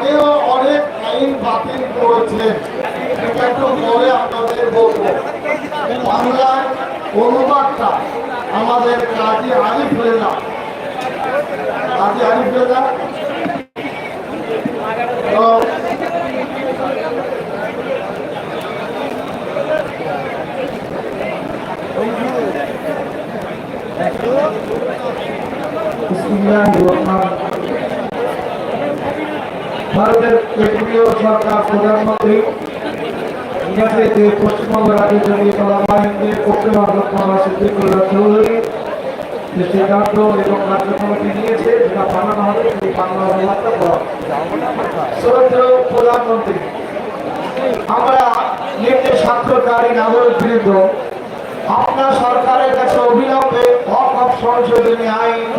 আগেও অনেক আইন বাতিল একটু পরে আপনাদের বলব। বাংলার অনুবাদটা আমাদের কাজী আরিফ রেজা কাজী আরিফ রেজা ভারতের কেন্দ্রীয় সরকার প্রধানমন্ত্রী পশ্চিমবঙ্গ রাজ্য অনুবাদটা করা আপনার সরকারের কাছে সংশোধনী আইন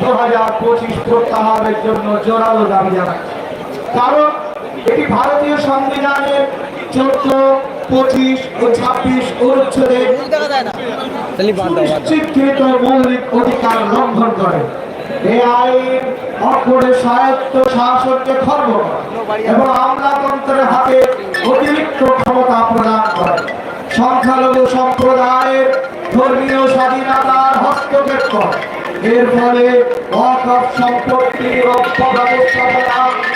দু হাজার পঁচিশ প্রত্যাহারের জন্য জোরালো দাবি জানাচ্ছি। কারণ এটি ভারতীয় সংবিধানের চোদ্দ, পঁচিশ ও ছাব্বিশ অনুচ্ছেদে মৌলিক অধিকার লঙ্ঘন করে। এই আইন অপরের স্বায়ত্ত খর্ব এবং আমলাতন্ত্রের হাতে অতিরিক্ত ক্ষমতা প্রদান করে। সংখ্যালঘু সম্প্রদায়ের ধর্মীয় স্বাধীনতার হস্তক্ষেপ এর ফলে অকপ সম্পত্তির অপব্যবস্থাপনা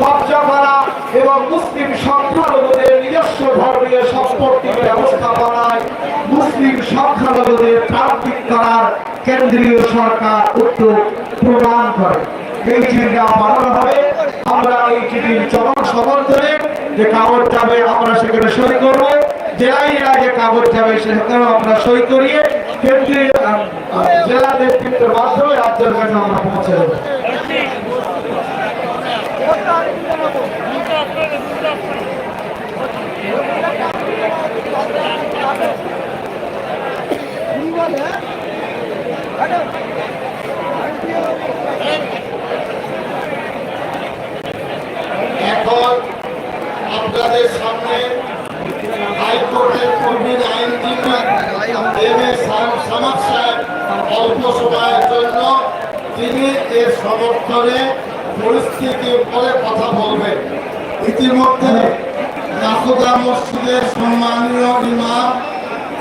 কবজা এবং মুসলিম সংখ্যালঘুদের নিজস্ব ধর্মীয় সম্পত্তির ব্যবস্থাপনায় মুসলিম সংখ্যালঘুদের প্রান্তিক করার কেন্দ্রীয় সরকার উদ্যোগ প্রদান করে। এই চিঠিটা বানানো হবে। আমরা এই চিঠির চরম সমর্থনে যে কাগজ যাবে আমরা সেখানে সই করব। জেলায় যে কাগজ যাবে সেখানেও আমরা সই করিয়ে কেন্দ্রীয় জেলা নেতৃত্বের মাধ্যমে রাজ্যের কাছে আমরা পৌঁছে দেবো। এখন আপনাদের সামনে হাইকোর্টের কর্মীর আইনজীবী এম অল্প সময়ের জন্য তিনি এর সমর্থনে পরিস্থিতির উপরে কথা বলবেন ইতিমধ্যে নাসুদা মসজিদের সম্মানীয় ইমাম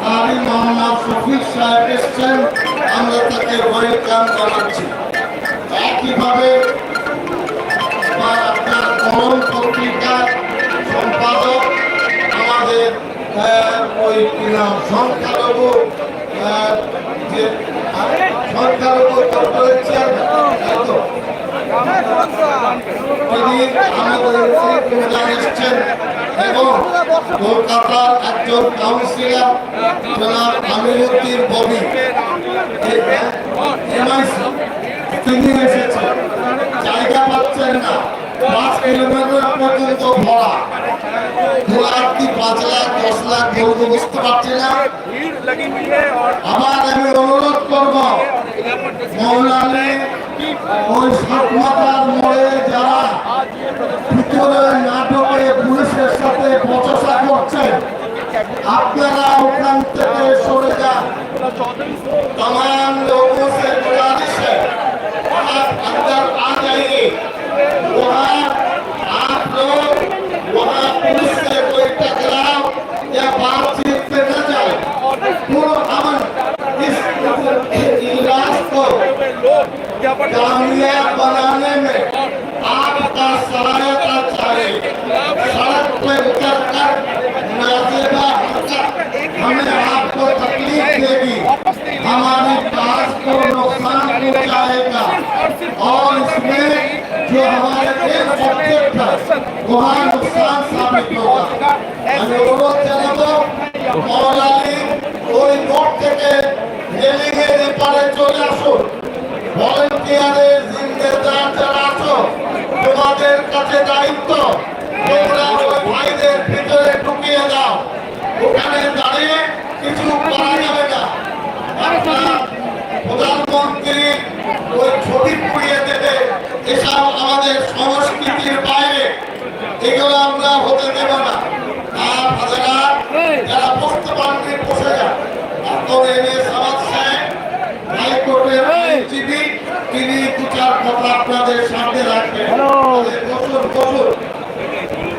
কারি মোহাম্মদ শফিক সাহেব এসছেন। আমরা তাকে ওয়েলকাম জানাচ্ছি। একইভাবে আপনার কলম পত্রিকার সম্পাদক, আমাদের ওই নাম, সংখ্যালঘু যে সংখ্যালঘু চেয়ারম্যান এবং কলকাতার একজন কাউন্সিলর জনাব আমিরুদ্দিন ববি তিনি জায়গা পাচ্ছেন না পাঁচ ভরা দু লাখ পাঁচ লাখ দশ লাখ বলতে বুঝতে পারছি না আবার আমি অনুরোধ করব মৌলানে ওই সাতমাতার মোড়ে যারা ভিতরে নাটকে পুলিশের সাথে বচসা করছেন আপনারা ওখান থেকে সরে যান तमाम लोगों से गुजारिश है आप अंदर आ जाइए इसमें जो हमारे देश का वहाँ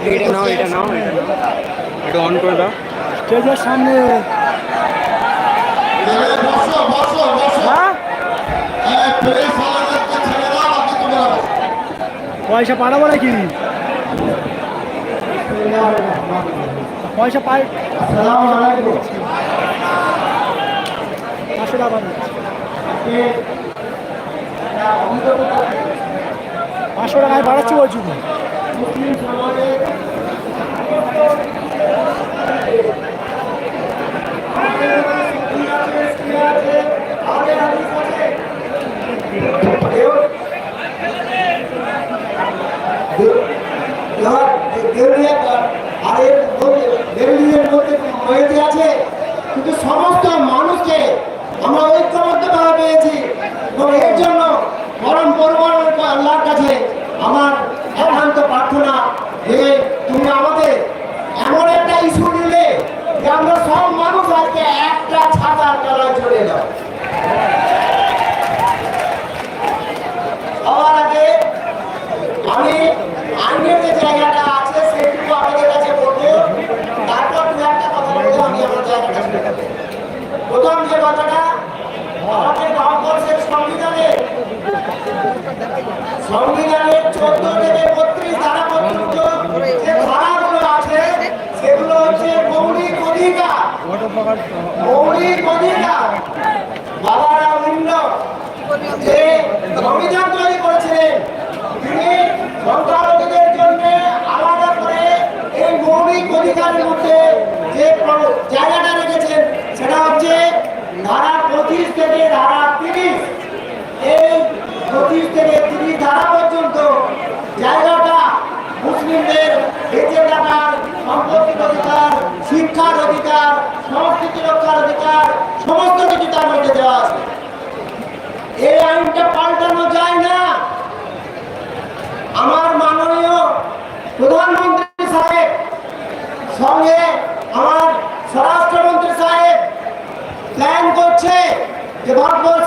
এটা নাও এটা নাও। এটা অন করে দাও। স্টেজের সামনে। পয়সা পাঠাবো নাকি? পয়সা পাই পাঁচশো টাকা পাঁচশো টাকায় বাড়াচ্ছি বলছি তো। মুসলিম সমাজের আছে কিন্তু সমস্ত মানুষকে আমরা ঐক্যবদ্ধভাবে পেয়েছি এবং এর জন্য পরম পরমার আল্লাহর কাছে আমার একান্ত প্রার্থনা যে তুমি আমাদের এমন একটা ইস্যু নিলে যে আমরা সব মানুষ আজকে একটা ছাতার তলায় চলে যাও সবার আগে আমি আইনের যে জায়গাটা আছে সেটুকু আপনাদের কাছে বলব তারপর দু একটা কথা বলব আমি আমার জায়গাটা শুরু করব। প্রথম যে কথাটা আমাদের ভারতবর্ষের সংবিধানে। সংবিধানের চোদ্দ থেকে বত্রিশ ধারা পর্যন্ত যে ধারাগুলো আছে, সেগুলো হচ্ছে মৌলিক অধিকার। মৌলিক অধিকার বাবারা উন্নত যে সংবিধান মুসলিমদের বেঁচে থাকার সাম্প্রতিক অধিকার, শিক্ষার অধিকার, সংস্কৃতি রক্ষার অধিকার, সমস্ত কিছু তার মধ্যে দেওয়া আছে। এই আইনটা পাল্টানো যায় না। আমার মাননীয় প্রধানমন্ত্রী সাহেব, সঙ্গে আমার স্বরাষ্ট্রমন্ত্রী সাহেব প্ল্যান করছে যে ভারতবর্ষ